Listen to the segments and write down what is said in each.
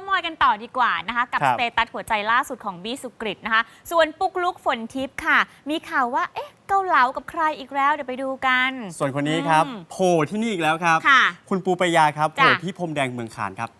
ส์มอยกันต่อดีกว่านะคะ กับครัสเตตัสหัวใจล่าสุดของบี้สุกริตนะคะ ส่วนปุกลุกฝนทิพย์ค่ะ มีข่าวว่า เอ๊ะ เกาเหลากับใครอีกแล้ว เดี๋ยวไปดูกัน ส่วนคนนี้ครับอืมโผล่ที่นี่อีกแล้วครับ ค่ะคุณปูปายาครับจ้ะ โผล่ที่พรมแดงเมืองขานครับ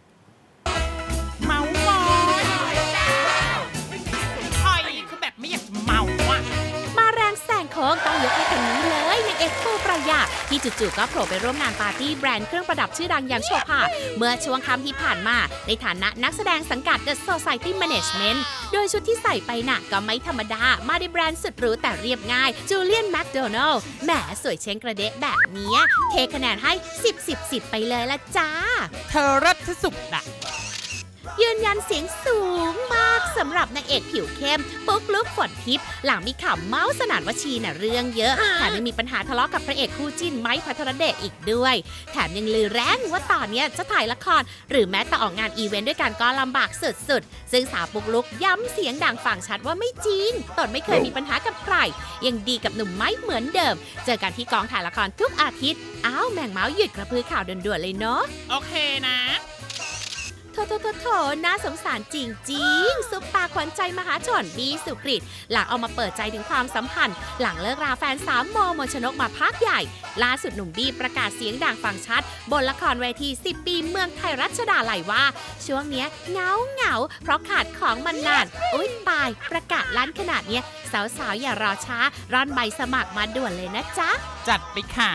ค้งต้องยกให้คนนี้เลยนางเอกปูประหยัดที่จู่ๆก็โผล่ไปร่วมงานปาร์ตี้แบรนด์เครื่องประดับชื่อดังอย่างโชภาเมื่อช่วงค่ำที่ผ่านมา ในฐานะนักแสดงสังกัด The Society Management โดยชุดที่ใส่ไปน่ะก็ไม่ธรรมดา มาในแบรนด์สุดหรูแต่เรียบง่ายจูเลียนแมคโดนัลล์แหมสวยเช้งกระเดะแบบเนี้ยเทคะแนนให้ 10 10 10 ไปเลยละจ้า เธอเลิศที่สุดอะยืนยันเสียงสูงมาก สำหรับนางเอกผิวเข้มปุ๊กลุกฝนทิพย์หลังมีข่าวเมาส์สนานวชีน่ะเรื่องเยอะแถมยังมีปัญหาทะเลาะกับพระเอกคู่จิ้นไม้พัทรเดชอีกด้วย แถมยังลือแรงว่าตอนเนี้ยจะถ่ายละคร หรือแม้แต่ออกงานอีเวนต์ด้วยกันก็ลำบากสุดๆ ซึ่งสาวปุ๊กลุกย้ำเสียงดังฟังชัดว่าไม่จริงตนไม่เคยมีปัญหากับใครยังดีกับหนุ่มไม้เหมือนเดิม เจอกันที่กองถ่ายละครทุกอาทิตย์อ้าวแมงเมาส์หยุดกระพือข่าวด่วนๆเลยเนาะโอเคนะ โถโถโถโถน่าสงสารจริงๆ ซุปตาขวัญใจมหาชนบีสุกริต หลังเอามาเปิดใจถึงความสัมพันธ์ หลังเลิกราแฟนสาวโมมนชนกมาพักใหญ่ ล่าสุดหนุ่มบีประกาศเสียงดังฟังชัด บนละครเวที 10 ปีเมืองไทยรัชดาไหลว่า ช่วงเนี้ยเงาเหงาเพราะขาดของมันนานอุ้ยตายประกาศลั่นขนาดเนี้ยสาวๆอย่ารอช้าร่อนใบสมัครมาด่วนเลยนะจ๊ะ จัดไปค่ะ